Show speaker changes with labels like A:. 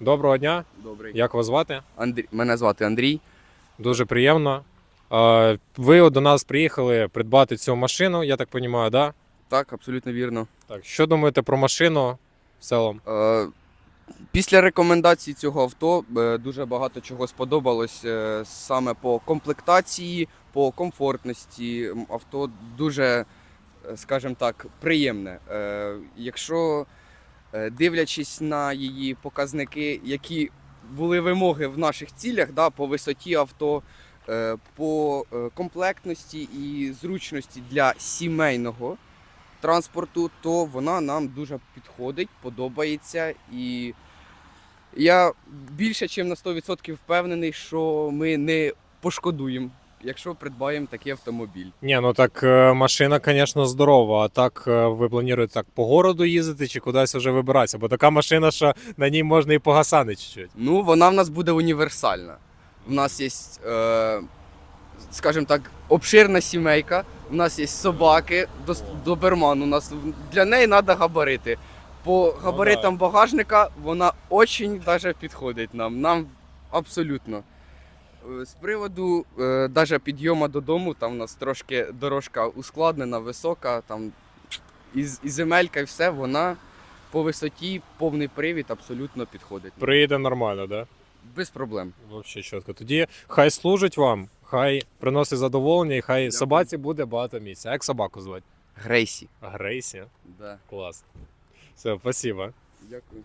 A: Доброго дня.
B: Добрий.
A: Як вас звати?
B: Андрій. Мене звати Андрій.
A: Дуже приємно. Е, Ви от до нас приїхали придбати цю машину, я так розумію, да?
B: Так, абсолютно вірно.
A: Так, що думаєте про машину в цілому?
B: Е, Після рекомендацій цього авто е, дуже багато чого сподобалось е, саме по комплектації, по комфортності. Авто дуже, е, скажімо так, приємне. Е, Якщо дивлячись на її показники, які були вимоги в наших цілях, да, по висоті авто, е, по е, комплектності і зручності для сімейного транспорту, то вона нам дуже підходить, подобається. І я більше, ніж на 100% впевнений, що ми не пошкодуємо, якщо придбаємо такий автомобіль.
A: Ні, ну так е, машина, звісно, здорова. А так е, ви плануєте так по городу їздити чи кудись вже вибиратися? Бо така машина, що на ній можна і погасати чуть-чуть.
B: Ну, вона в нас буде універсальна. У нас є, е, скажімо так, обширна сімейка, у нас є собаки, доберман. У нас для неї треба габарити. По габаритам багажника вона дуже даже підходить нам. Нам абсолютно. Е, З приводу е, даже підйому додому, там у нас трошки дорожка ускладнена, висока, там і, і земелька, і все, вона по висоті, повний привід абсолютно підходить.
A: Приїде нормально, да?
B: Без проблем.
A: Взагалі чітко. Тоді хай служить вам, хай приносить задоволення, і хай
B: Дякую.
A: собаці буде багато місця. Як собаку звати?
B: Грейсі.
A: Грейсі.
B: Да.
A: Клас. Все, спасибо.
B: Дякую.